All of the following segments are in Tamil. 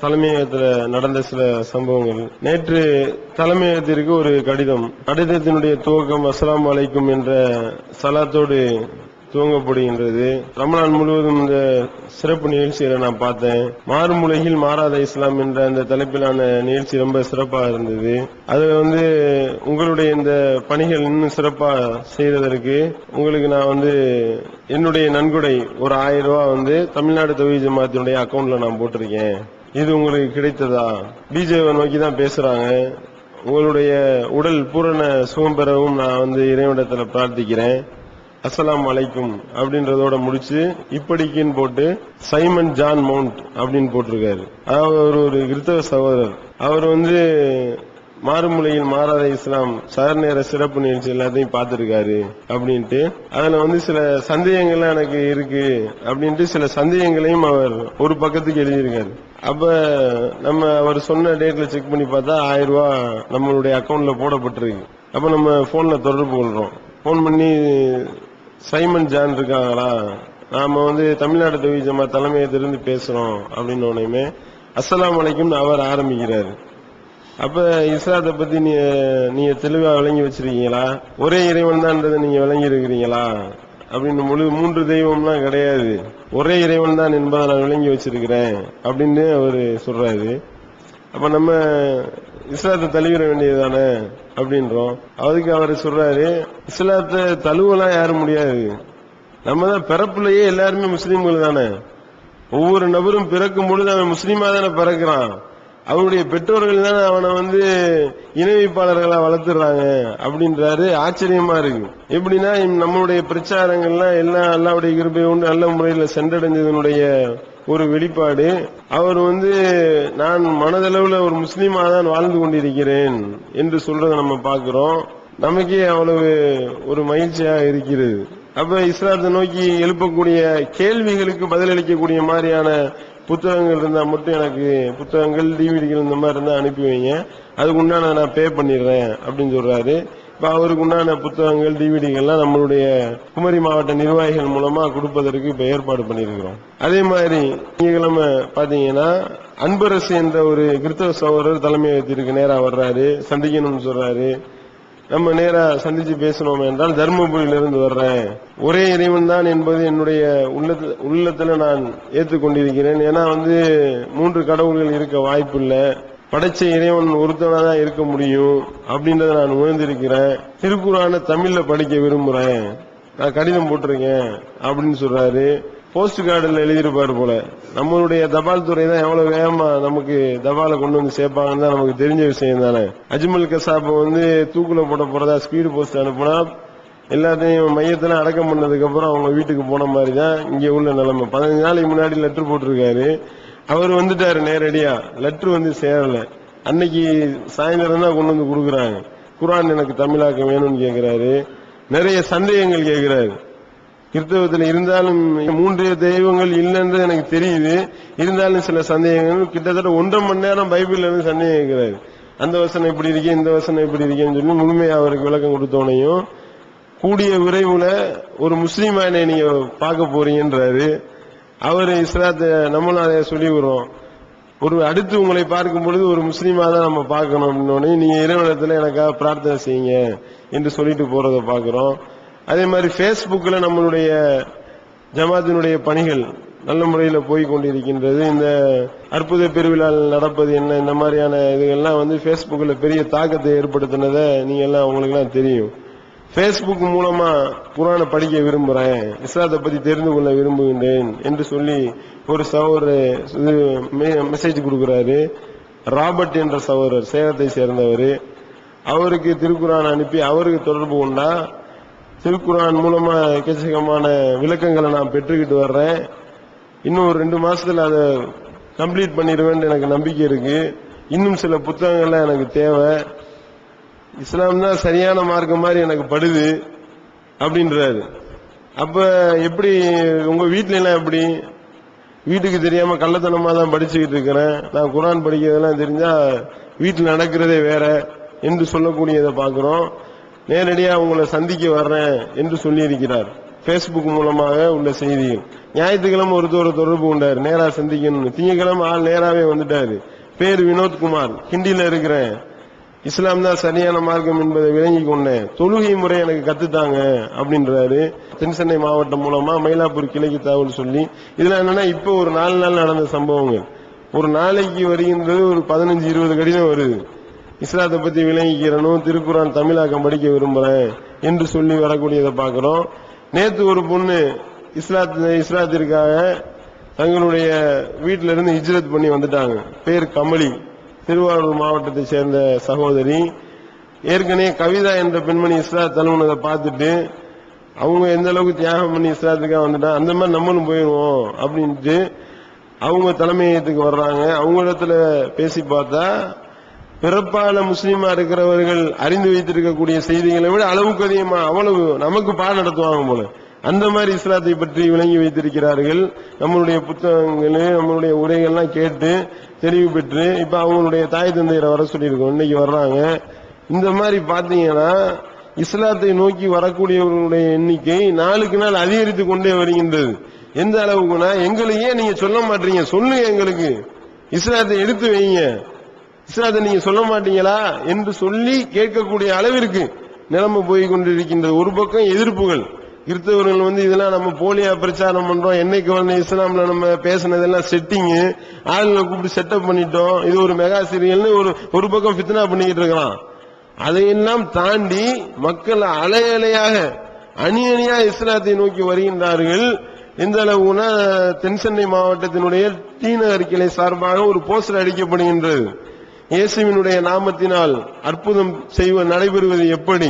தலைமையகத்தில் நடந்த சில சம்பவங்கள். நேற்று தலைமையகத்திற்கு ஒரு கடிதம். கடிதத்தினுடைய துவக்கம் அஸ்லாம் அலைக்கும் என்ற சலாத்தோடு துவங்கப்படுகின்றது. ரமலான் முழுவதும் இந்த சிறப்பு நிகழ்ச்சியில நான் பார்த்தேன். மாறும் உலகில் மாறாத இஸ்லாம் என்ற அந்த தலைப்பிலான நிகழ்ச்சி ரொம்ப சிறப்பாக இருந்தது. அது வந்து உங்களுடைய இந்த பணிகள் இன்னும் சிறப்பா செய்ததற்கு உங்களுக்கு நான் வந்து என்னுடைய நன்கொடை ஒரு ஆயிரம் ரூபாய் வந்து தமிழ்நாடு தொகுதி ஜமாத்தினுடைய அக்கௌண்ட்ல நான் போட்டிருக்கேன். இது உங்களுக்கு கிடைத்ததா? பிஜேவை நோக்கி தான் பேசுறாங்க. உங்களுடைய உடல் பூரண சுகம் பெறவும் நான் வந்து இறைவனிடத்துல பிரார்த்திக்கிறேன். அஸ்ஸலாமு அலைக்கும் அப்படின்றதோட முடிச்சு இப்படிக்குன்னு போட்டு சைமன் ஜான் மவுண்ட் அப்படின்னு போட்டிருக்காரு. அவர் ஒரு கிறித்தவ சகோதரர். அவர் வந்து மாறுமுலையில் மாறாத இஸ்லாம் சகர் நேர சிறப்பு நிகழ்ச்சி எல்லாத்தையும் பார்த்துருக்காரு அப்படின்ட்டு. அதுல வந்து சில சந்தேகங்கள்லாம் எனக்கு இருக்கு அப்படின்ட்டு சில சந்தேகங்களையும் அவர் ஒரு பக்கத்துக்கு எழுதியிருக்காரு. அப்ப நம்ம அவர் சொன்ன டேட்ல செக் பண்ணி பார்த்தா ஆயிரம் ரூபாய் நம்மளுடைய அக்கௌண்ட்ல போடப்பட்டிருக்கு. அப்ப நம்ம போன்ல தொடர்பு கொள்றோம். போன் பண்ணி சைமன் ஜான் இருக்காங்களா? நாம வந்து தமிழ்நாடு தொகுதி ஜமா தலைமையத்திலிருந்து பேசுறோம் அப்படின்னு உடனே அஸ்லாம் வலைக்கும் அவர் ஆரம்பிக்கிறாரு. அப்ப இஸ்லாத்தை பத்தி நீ நீங்க தெளிவா விளங்கி வச்சிருக்கீங்களா? ஒரே இறைவன் தான்றதை நீங்க விளங்கி இருக்கிறீங்களா அப்படின்னு முழு மூன்று தெய்வம்லாம் கிடையாது. ஒரே இறைவன் தான் என்பதை நான் விளங்கி வச்சிருக்கிறேன் அப்படின்னு அவர் சொல்றாரு. அப்ப நம்ம இஸ்லாத்தை தழுவிட வேண்டியதுதானே அப்படின்றோம். அதுக்கு அவர் சொல்றாரு இஸ்லாத்தை தழுவலாம் யாரும் முடியாது. நம்ம தான் பிறப்புலயே எல்லாருமே முஸ்லீம்கள் தானே. ஒவ்வொரு நபரும் பிறக்கும் பொழுது அவன் முஸ்லீமா தானே பிறக்கிறான். அவனுடைய பெற்றோர்கள் தான் அவனை வந்து இணைவிப்பாளர்களா வளர்த்துறாங்க அப்படின்றாரு. ஆச்சரியமா இருக்கு. எப்படின்னா நம்மளுடைய பிரச்சாரங்கள்லாம் எல்லாம் அல்லாவுடைய கிருபை உண்டு நல்ல முறையில சென்றடைஞ்சதனுடைய ஒரு வெளிப்பாடு. அவர் வந்து நான் மனதளவுல ஒரு முஸ்லீமா தான் வாழ்ந்து கொண்டிருக்கிறேன் என்று சொல்றதை நம்ம பாக்குறோம் நமக்கே அவ்வளவு ஒரு மகிழ்ச்சியா இருக்கிறது. அப்ப இஸ்லாத்தை நோக்கி எழுப்பக்கூடிய கேள்விகளுக்கு பதிலளிக்கக்கூடிய மாதிரியான புத்தகங்கள் இருந்தால் மட்டும் எனக்கு புத்தகங்கள் டிவிடிகள் இந்த மாதிரி இருந்தால் அனுப்பி வைங்க. அதுக்கு உண்டான நான் பே பண்ணிடுறேன் அப்படின்னு சொல்கிறாரு இப்போ அவருக்கு உண்டான புத்தகங்கள் டிவிடிகள்லாம் நம்மளுடைய குமரி மாவட்ட நிர்வாகிகள் மூலமாக கொடுப்பதற்கு இப்போ ஏற்பாடு பண்ணியிருக்கிறோம். அதே மாதிரி திங்கக்கிழமை பார்த்தீங்கன்னா அன்பரசு என்ற ஒரு கிறிஸ்தவ சகோதரர் வைத்திருக்கு நேராக வர்றாரு. சந்திக்கணும்னு சொல்கிறாரு நம்ம நேரா சந்திச்சு பேசணும் என்றால் தர்மபுரியிலிருந்து வர்றேன். ஒரே இறைவன் தான் என்பது என்னுடைய உள்ளத்துல உள்ளத்துல நான் ஏற்றுக்கொண்டிருக்கிறேன். ஏன்னா வந்து மூன்று கடவுள்கள் இருக்க வாய்ப்பு இல்லை படைச்ச இறைவன் ஒருத்தனா தான் இருக்க முடியும் அப்படின்றத நான் உணர்ந்திருக்கிறேன். திருக்குறான தமிழ்ல படிக்க விரும்புறேன். நான் கடிதம் போட்டிருக்கேன் அப்படின்னு சொல்றாரு. போஸ்ட் கார்டில் எழுதியிருப்பாரு போல. நம்மளுடைய தபால் துறை தான் எவ்வளவு வேகமா நமக்கு தபாலை கொண்டு வந்து சேர்ப்பாங்கன்னு தான் நமக்கு தெரிஞ்ச விஷயம் தானே. அஜ்மல் கசாப்பை வந்து தூக்குல போட போறதா ஸ்பீடு போஸ்ட் அனுப்புனா எல்லாத்தையும் மையத்தில் அடக்கம் பண்ணதுக்கு அப்புறம் அவங்க வீட்டுக்கு போன மாதிரி தான் இங்க உள்ள நிலைமை. பதினஞ்சு நாளைக்கு முன்னாடி லெட்டர் போட்டிருக்காரு. அவர் வந்துட்டாரு நேரடியா. லெட்டர் வந்து சேரல. அன்னைக்கு சாயந்தரம் தான் கொண்டு வந்து கொடுக்குறாங்க. குரான் எனக்கு தமிழாக்கம் வேணும்னு கேட்குறாரு நிறைய சந்தேகங்கள் கேட்குறாரு கிறிஸ்தவத்தில் இருந்தாலும் மூன்று தெய்வங்கள் இல்லைன்றது எனக்கு தெரியுது. இருந்தாலும் சில சந்தேகங்கள் கிட்டத்தட்ட ஒன்றரை மணி நேரம் பைபிள் இருந்து சந்தேகம் அந்த வசனம் இப்படி இருக்கே இந்த வசனம் இப்படி இருக்கேன்னு சொல்லி முழுமையா அவருக்கு விளக்கம் கொடுத்தோனையும் கூடிய விரைவுல ஒரு முஸ்லீமான நீங்க பார்க்க போறீங்கன்றாரு. அவர் இஸ்லாத்தை நம்மளும் அதை சொல்லி ஒரு அடுத்து உங்களை பார்க்கும் பொழுது ஒரு முஸ்லீமா தான் நம்ம பார்க்கணும். அப்படின்னோடனே நீங்க இறைவனத்துல எனக்காக பிரார்த்தனை செய்யுங்க என்று சொல்லிட்டு போறதை பார்க்குறோம். அதே மாதிரி ஃபேஸ்புக்கில் நம்மளுடைய ஜமாத்தினுடைய பணிகள் நல்ல முறையில் போய் கொண்டிருக்கின்றது. இந்த அற்புத பெருவிழால் நடப்பது என்ன இந்த மாதிரியான இதுகள்லாம் வந்து ஃபேஸ்புக்கில் பெரிய தாக்கத்தை ஏற்படுத்தினதை நீங்கள் எல்லாம் உங்களுக்குலாம் தெரியும். ஃபேஸ்புக் மூலமாக குரானை படிக்க விரும்புகிறேன் இஸ்லாத்தை பற்றி தெரிந்து கொள்ள விரும்புகின்றேன் என்று சொல்லி ஒரு சகோதரர் இது மெ- மெசேஜ் கொடுக்குறாரு. ராபர்ட் என்ற சகோதரர் சேலத்தை சேர்ந்தவர். அவருக்கு திருக்குறான் அனுப்பி அவருக்கு தொடர்பு கொண்டா திருக்குரான் மூலமா எக்கச்சக்கமான விளக்கங்களை நான் பெற்றுக்கிட்டு வர்றேன். இன்னும் ஒரு ரெண்டு மாசத்துல அதை கம்ப்ளீட் பண்ணிடுவேன்னு எனக்கு நம்பிக்கை இருக்கு. இன்னும் சில புத்தகங்கள்லாம் எனக்கு தேவை. இஸ்லாம் தான் சரியான மார்க்கம் மாதிரி எனக்கு படுது அப்படின்றாரு. அப்ப எப்படி உங்க வீட்ல எல்லாம் எப்படி? வீட்டுக்கு தெரியாம கள்ளத்தனமா தான் படிச்சுக்கிட்டு இருக்கிறேன். நான் குரான் படிக்கிறதெல்லாம் தெரிஞ்சா வீட்டில் நடக்கிறதே வேற என்று சொல்லக்கூடியதை பார்க்குறோம். நேரடியாக உங்களை சந்திக்க வர்றேன் என்று சொல்லியிருக்கிறார். ஃபேஸ்புக் மூலமாக உள்ள செய்திகள் ஞாயிற்றுக்கிழமை ஒருத்தர் தொடர்பு கொண்டார். நேராக சந்திக்கணும்னு. திங்கக்கிழமை ஆள் நேராகவே வந்துட்டாரு. பேர் வினோத்குமார் ஹிந்தியில் இருக்கிறேன். இஸ்லாம் தான் சரியான மார்க்கம் என்பதை விளங்கி கொண்டேன். தொழுகை முறை எனக்கு கத்துத்தாங்க அப்படின்றாரு. தென்சென்னை மாவட்டம் மூலமா மயிலாப்பூர் கிளைக்கு தகவல் சொல்லி இதுல என்னன்னா இப்போ ஒரு நாலு நாள் நடந்த சம்பவங்கள். ஒரு நாளைக்கு வருகின்றது ஒரு பதினஞ்சு இருபது கடிதம் வருது. இஸ்லாத்தை பற்றி விளங்கிக்கிறனும் திருக்குறான் தமிழாக்கம் படிக்க விரும்புகிறேன் என்று சொல்லி வரக்கூடியதை பார்க்குறோம். நேற்று ஒரு பொண்ணு இஸ்லாத் இஸ்லாத்திற்காக தங்களுடைய வீட்டிலிருந்து ஹிஜ்ரத் பண்ணி வந்துட்டாங்க. பேர் கமலி. திருவாரூர் மாவட்டத்தை சேர்ந்த சகோதரி. ஏற்கனவே கவிதா என்ற பெண்மணி இஸ்லாத் தழுவுனதை பார்த்துட்டு அவங்க எந்த அளவுக்கு தியாகம் பண்ணி இஸ்லாத்துக்காக வந்துட்டா அந்த மாதிரி நம்மளும் போயிடுவோம் அப்படின்ட்டு அவங்க தலைமையத்துக்கு வர்றாங்க. அவங்க இடத்துல பேசி பார்த்தா பிறப்பான முஸ்லீமா இருக்கிறவர்கள் அறிந்து வைத்திருக்கக்கூடிய செய்திகளை விட அளவுக்கு அதிகமா அவ்வளவு நமக்கு பாடம் நடத்துவாங்க போல. அந்த மாதிரி இஸ்லாத்தை பற்றி விளங்கி வைத்திருக்கிறார்கள். நம்மளுடைய புத்தகங்கள் நம்மளுடைய உரைகள்லாம் கேட்டு தெரிவு பெற்று இப்ப அவங்களுடைய தாய் தந்தையரை வர சொல்லியிருக்கோம். இன்னைக்கு வர்றாங்க. இந்த மாதிரி பாத்தீங்கன்னா இஸ்லாத்தை நோக்கி வரக்கூடியவர்களுடைய எண்ணிக்கை நாளுக்கு நாள் அதிகரித்து கொண்டே வருகின்றது. எந்த அளவுக்குன்னா எங்களையே நீங்க சொல்ல மாட்டீங்க. சொல்லுங்க எங்களுக்கு. இஸ்லாத்தை எடுத்து வைங்க. இஸ்லாத்தை நீங்க சொல்ல மாட்டீங்களா? என்று சொல்லி கேட்கக்கூடிய அளவிற்கு நிலைமை போய் கொண்டிருக்கின்றது. ஒரு பக்கம் எதிர்ப்புகள். கிறிஸ்தவர்கள் வந்து இதெல்லாம் நம்ம போலியா பிரச்சாரம் பண்றோம். என்னைக்கு வந்து இஸ்லாம்ல நம்ம பேசினதெல்லாம் செட்டிங்கு ஆளுங்களை கூப்பிட்டு செட்டப் பண்ணிட்டோம். இது ஒரு மெகா சீரியல்னு ஒரு ஒரு பக்கம் ஃபித்னா பண்ணிக்கிட்டு இருக்கலாம் அதையெல்லாம் தாண்டி மக்கள் அலை அலையாக அணி அணியா இஸ்லாத்தை நோக்கி வருகின்றார்கள். இந்த அளவுனா தென்சென்னை மாவட்டத்தினுடைய டி நகர் கிளை சார்பாக ஒரு போஸ்டர் அடிக்கப்படுகின்றது. இயேசுவினுடைய நாமத்தினால் அற்புதம் செய்வ நடைபெறுவது எப்படி?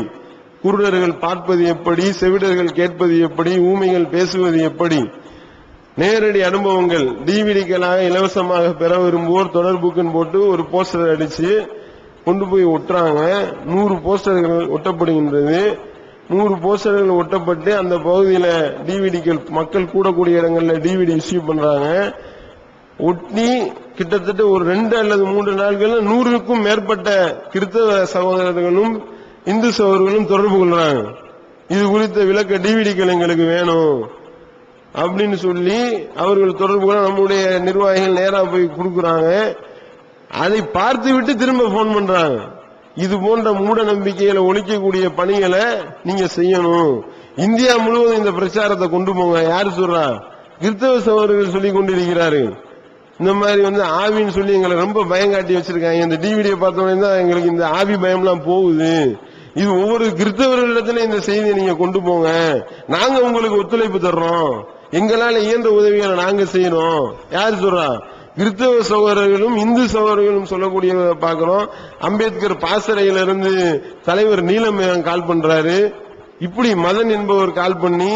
குருடர்கள் பார்ப்பது எப்படி? செவிடர்கள் கேட்பது எப்படி? ஊமைகள் பேசுவது எப்படி? நேரடி அனுபவங்கள். டிவிடிக்களாக இலவசமாக பெற விரும்புவோர் தொடர்புக்குன்னு போட்டு ஒரு போஸ்டர் அடிச்சு கொண்டு போய் ஒட்டுறாங்க. நூறு போஸ்டர்கள் ஒட்டப்படுகின்றது. நூறு போஸ்டர்கள் ஒட்டப்பட்டு அந்த பகுதியில் டிவிடிக்கள் மக்கள் கூடக்கூடிய இடங்களில் டிவிடி இஷ்யூ பண்ணுறாங்க ஒட்டி கிட்டத்தட்ட ஒரு ரெண்டு அல்லது மூன்று நாட்கள் நூறுக்கும் மேற்பட்ட கிறிஸ்தவ சகோதரர்களும் இந்து சகோதரர்களும் தொடர்பு கொள்றாங்க. இது குறித்த விளக்க டிவிடிக்கள் எங்களுக்கு வேணும். அப்படின்னு சொல்லி அவர்கள் தொடர்பு கொள்ள நம்முடைய நிர்வாகிகள் நேராக போய் கொடுக்குறாங்க. அதை பார்த்து விட்டு திரும்ப போன் பண்றாங்க. இது போன்ற மூட நம்பிக்கைகளை ஒழிக்கக்கூடிய பணிகளை நீங்க செய்யணும். இந்தியா முழுவதும் இந்த பிரச்சாரத்தை கொண்டு போங்க. யாரு சொல்றா? கிறிஸ்தவ சகோதரர்கள் சொல்லி கொண்டிருக்கிறார்கள். இந்த மாதிரி வந்து ஆவின்னு சொல்லி எங்களை ரொம்ப பயங்காட்டி வச்சிருக்காங்க. இந்த டிவிடியை பார்த்தோன்னே தான் எங்களுக்கு இந்த ஆவி பயம்லாம் போகுது. இது ஒவ்வொரு கிறிஸ்தவர்களிடத்துல இந்த செய்தியை நீங்க கொண்டு போங்க. நாங்க உங்களுக்கு ஒத்துழைப்பு தர்றோம். எங்களால இயன்ற உதவிகளை நாங்க செய்யணும். யாரு சொல்றா? கிறிஸ்தவ சகோதரர்களும் இந்து சகோதரர்களும் சொல்லக்கூடிய பாக்குறோம் அம்பேத்கர் பாசறையில இருந்து தலைவர் நீலமேகம் கால் பண்றாரு. இப்படி மதன் என்பவர் கால் பண்ணி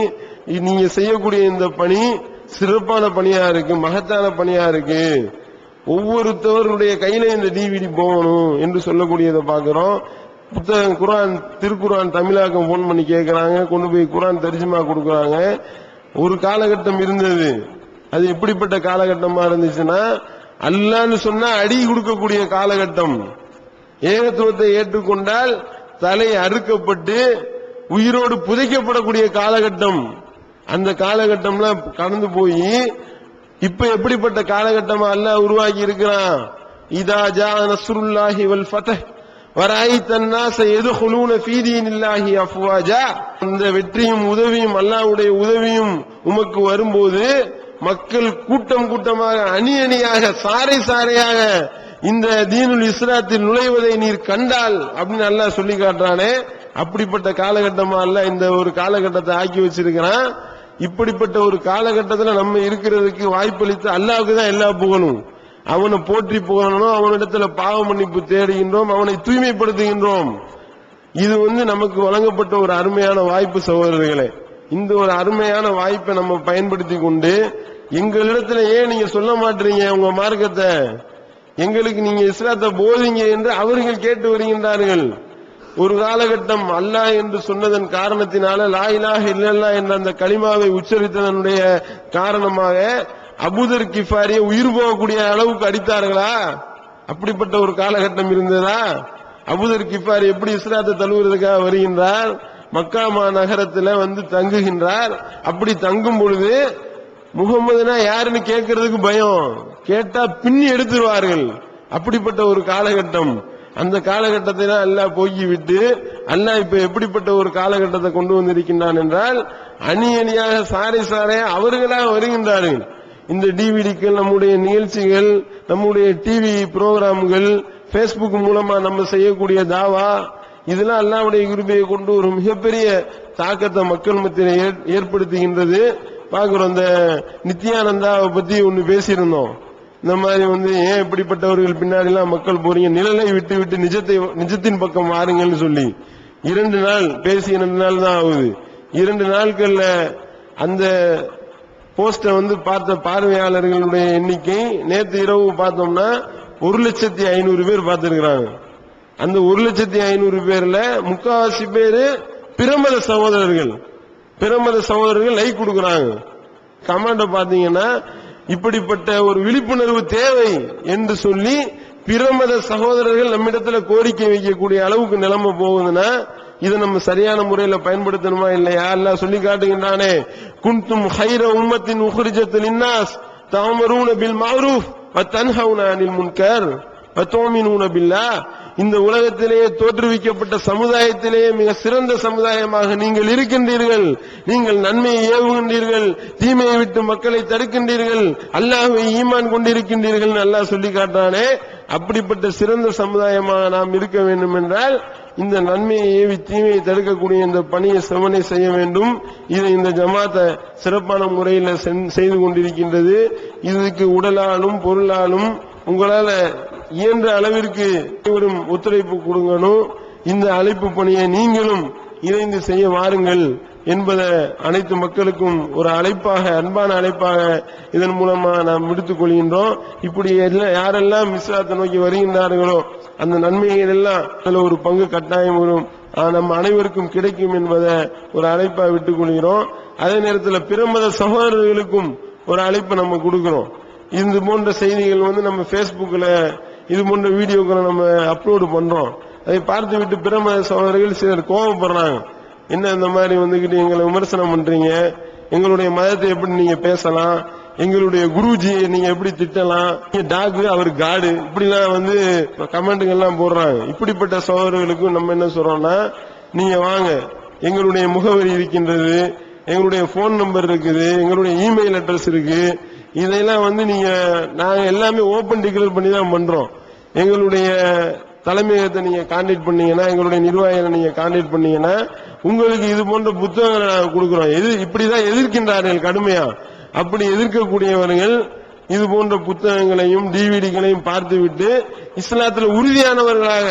நீங்க செய்யக்கூடிய இந்த பணி சிறப்பான பணியா இருக்கு மகத்தான பணியா இருக்கு. ஒவ்வொருத்தவருடைய கையில இந்த டிவிடி போகணும் என்று சொல்லக்கூடியதை பார்க்கிறோம். புத்தகம் குரான் திருக்குரான் தமிழாக்கம் போன் பண்ணி கேட்கறாங்க கொண்டு போய் குரான் தரிசனமா கொடுக்குறாங்க. ஒரு காலகட்டம் இருந்தது. அது எப்படிப்பட்ட காலகட்டமா இருந்துச்சுன்னா அல்லான்னு சொன்னா அடி கொடுக்கக்கூடிய காலகட்டம். ஏகத்துவத்தை ஏற்றுக்கொண்டால் தலை அறுக்கப்பட்டு உயிரோடு புதைக்கப்படக்கூடிய காலகட்டம். அந்த காலகட்டம்லாம் கடந்து போய் இப்ப எப்படிப்பட்ட காலகட்டமா அல்லாஹ் உருவாக்கி இருக்கிறான்? இதா ஜா நஸ்ருல்லாஹி வல் ஃபதஹ் எது அன்னாஸ எதுகுலூன ஃபீதீனில்லாஹி அஃப்வாஜா. அந்த வெற்றியும் உதவியும் அல்லாஹ்வுடைய உதவியும் உமக்கு வரும்போது மக்கள் கூட்டம் கூட்டமாக அணி அணியாக சாரை சாரையாக இந்த தீனுல் இஸ்லாத்தில் நுழைவதை நீர் கண்டால் அப்படின்னு அல்லாஹ் சொல்லி காட்டுறானே. அப்படிப்பட்ட காலகட்டமா அல்ல இந்த ஒரு காலகட்டத்தை ஆக்கி வச்சிருக்கிறான். இப்படிப்பட்ட ஒரு காலகட்டத்தில் நம்ம இருக்கிறதுக்கு வாய்ப்பளித்து அல்லாவுக்கு தான் எல்லா புகழும். அவனை போற்றி புகழணும் அவனிடத்துல பாவ மன்னிப்பு தேடுகின்றோம் அவனை தூய்மைப்படுத்துகின்றோம். இது வந்து நமக்கு வழங்கப்பட்ட ஒரு அருமையான வாய்ப்பு சகோதரர்களே. இந்த ஒரு அருமையான வாய்ப்பை நம்ம பயன்படுத்தி கொண்டு எங்களிடத்துல ஏன் நீங்க சொல்ல மாட்டீங்க உங்க மார்க்கத்தை? எங்களுக்கு நீங்க இஸ்லாத்தை போதிங்க என்று அவர்கள் கேட்டு வருகின்றார்கள். ஒரு காலகட்டம் அல்லாஹ் என்று சொன்னதன் காரணத்தினால லாயிலாக இல்லல்லா என்ற அந்த களிமாவை உச்சரித்ததனுடைய காரணமாக அபுதர் கிஃபாரியை உயிர் போகக்கூடிய அளவுக்கு அடித்தார்களா? அப்படிப்பட்ட ஒரு காலகட்டம் இருந்ததா? அபுதர் கிஃபாரி எப்படி இஸ்லாத்தை தழுவுறதுக்காக வருகின்றார்? மக்கா நகரத்துல வந்து தங்குகின்றார். அப்படி தங்கும் பொழுது முகமதுனா யாருன்னு கேட்கறதுக்கு பயம். கேட்டா பின்னி எடுத்துருவார்கள். அப்படிப்பட்ட ஒரு காலகட்டம். அந்த காலகட்டத்தை தான் அல்லாஹ் போக்கிவிட்டு அல்லாஹ் இப்ப எப்படிப்பட்ட ஒரு காலகட்டத்தை கொண்டு வந்திருக்கின்றான் என்றால் அணி அணியாக சாரை சாரையா அவர்களாக வருகின்றார்கள். இந்த டிவிடிக்கள் நம்முடைய நிகழ்ச்சிகள் நம்முடைய டிவி புரோகிராம்கள் பேஸ்புக் மூலமா நம்ம செய்யக்கூடிய தாவா இதெல்லாம் அல்லாவுடைய கிருபையை கொண்டு ஒரு மிகப்பெரிய தாக்கத்தை மக்கள் மத்தியில் ஏற்- ஏற்படுத்துகின்றது. பாக்குறோம் இந்த நித்யானந்தாவை பத்தி ஒன்னு பேசியிருந்தோம். இந்த மாதிரி வந்து ஏன் இப்படிப்பட்டவர்கள் பின்னாடி எல்லாம் மக்கள் போறீங்க? நிழலை விட்டு விட்டு நிஜத்தை நிஜத்தின் பக்கம் மாறுங்கள்னு சொல்லி. இரண்டு நாள் பேசி இரண்டு நாள் தான் ஆகுது. இரண்டு நாட்கள்ல அந்த போஸ்டை வந்து பார்த்த பார்வையாளர்களுடைய எண்ணிக்கை நேற்று இரவு பார்த்தோம்னா ஒரு லட்சத்தி ஐநூறு பேர் பார்த்திருக்கிறாங்க. அந்த ஒரு லட்சத்தி ஐநூறு பேர்ல முக்காவாசி பேரு பிரமத சகோதரர்கள். பிரமத சகோதரர்கள் லைக் கொடுக்கறாங்க. கமெண்ட் பாத்தீங்கன்னா இப்படிப்பட்ட ஒரு விழிப்புணர்வு தேவை என்று சொல்லி பிரமத சகோதரர்கள் நம்மிடத்துல கோரிக்கை வைக்கக்கூடிய அளவுக்கு நிலைமை போகுதுன்னா இதை நம்ம சரியான முறையில பயன்படுத்தணுமா இல்லையா? எல்லாம் சொல்லி காட்டுகின்றானே குன்தும் ஹைர உம்மத்தின் உஹ்ரிஜத்தில் இன்னாஸ் தாமரூன பில் மாரூஃப் வத்தன்ஹவுன அனில் முன்கர் அத்தோமின் பில்லா இந்த உலகத்திலேயே தோற்றுவிக்கப்பட்ட சமுதாயத்திலேயே மிக சிறந்த சமுதாயமாக நீங்கள் இருக்கின்றீர்கள். நீங்கள் நன்மையை ஏவுகின்றீர்கள். தீமையை விட்டு மக்களை தடுக்கின்றீர்கள். அல்லாஹை ஈமான் கொண்டிருக்கின்றீர்கள் அல்லாஹ் சொல்லி காட்டானே அப்படிப்பட்ட சிறந்த சமுதாயமாக நாம் இருக்க வேண்டும் என்றால் இந்த நன்மையை ஏவி தீமையை தடுக்கக்கூடிய இந்த பணியை செவனை செய்ய வேண்டும். இதை இந்த ஜமாத்தை சிறப்பான முறையில் சென்- செய்து கொண்டிருக்கின்றது. இதுக்கு உடலாலும் பொருளாலும் உங்களால இயன்ற அளவிற்கு அனைவரும் ஒத்துழைப்பு கொடுங்கணும் இந்த அழைப்பு பணியை நீங்களும் இணைந்து செய்ய வாருங்கள் என்பதை அனைத்து மக்களுக்கும் ஒரு அழைப்பாக அன்பான அழைப்பாக இதன் மூலமா நாம் விடுத்துக் கொள்கின்றோம். இப்படி எல்லாம் யாரெல்லாம் மிஸ்ராத்தை நோக்கி வருகின்றார்களோ அந்த நன்மைகள் எல்லாம் ஒரு பங்கு கட்டாயம் வரும். நம் நம்ம அனைவருக்கும் கிடைக்கும் என்பதை ஒரு அழைப்பா விட்டுக் கொள்கிறோம். அதே நேரத்தில் பிரமத சகோதரர்களுக்கும் ஒரு அழைப்பை நம்ம கொடுக்கிறோம். இது போன்ற செய்திகள் வந்து நம்ம ஃபேஸ்புக்கில் இது போன்ற வீடியோக்களை நம்ம அப்லோடு பண்ணுறோம் அதை பார்த்து விட்டு பிரமத சகோதரர்கள் சிலர் கோபப்படுறாங்க என்ன இந்த மாதிரி வந்துக்கிட்டு எங்களை விமர்சனம் பண்ணுறீங்க எங்களுடைய மதத்தை எப்படி நீங்கள் பேசலாம்? எங்களுடைய குருஜியை நீங்கள் எப்படி திட்டலாம்? நீங்கள் டாக்கு அவர் காடு. இப்படிலாம் வந்து கமெண்ட்டுகள் போடுறாங்க. இப்படிப்பட்ட சகோதரர்களுக்கும் நம்ம என்ன சொல்கிறோம்னா நீங்கள் வாங்க. எங்களுடைய முகவரி இருக்கின்றது. எங்களுடைய ஃபோன் நம்பர் இருக்குது. எங்களுடைய இமெயில் அட்ரஸ் இருக்குது இதெல்லாம் வந்து நீங்க நாங்க எல்லாமே ஓபன் டிக்ளேர் பண்ணி தான் பண்றோம். எங்களுடைய தலைமையகத்தை நீங்க கான்டாக்ட் பண்ணீங்கன்னா எங்களுடைய நிர்வாகிகளை நீங்க கான்டாக்ட் பண்ணீங்கன்னா உங்களுக்கு இது போன்ற புத்தகங்களை நாங்கள் கொடுக்குறோம். எது இப்படிதான் எதிர்க்கின்றார்கள் கடுமையா. அப்படி எதிர்க்கக்கூடியவர்கள் இது போன்ற புத்தகங்களையும் டிவிடிகளையும் பார்த்துவிட்டு இஸ்லாத்துல உறுதியானவர்களாக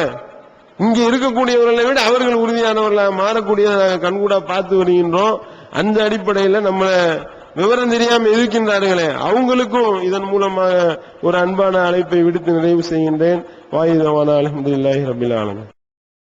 இங்க இருக்கக்கூடியவர்களை விட அவர்கள் உறுதியானவர்களாக மாறக்கூடியதை நாங்கள் கண்கூடா பார்த்து வருகின்றோம். அந்த அடிப்படையில நம்மளை விவரம் தெரியாமல் இருக்கின்றார்களே அவங்களுக்கும் இதன் மூலமாக ஒரு அன்பான அழைப்பை விடுத்து நிறைவு செய்கின்றேன். வாயுதவான அலமதுல்லாஹி ரபில் ஆலமீன்.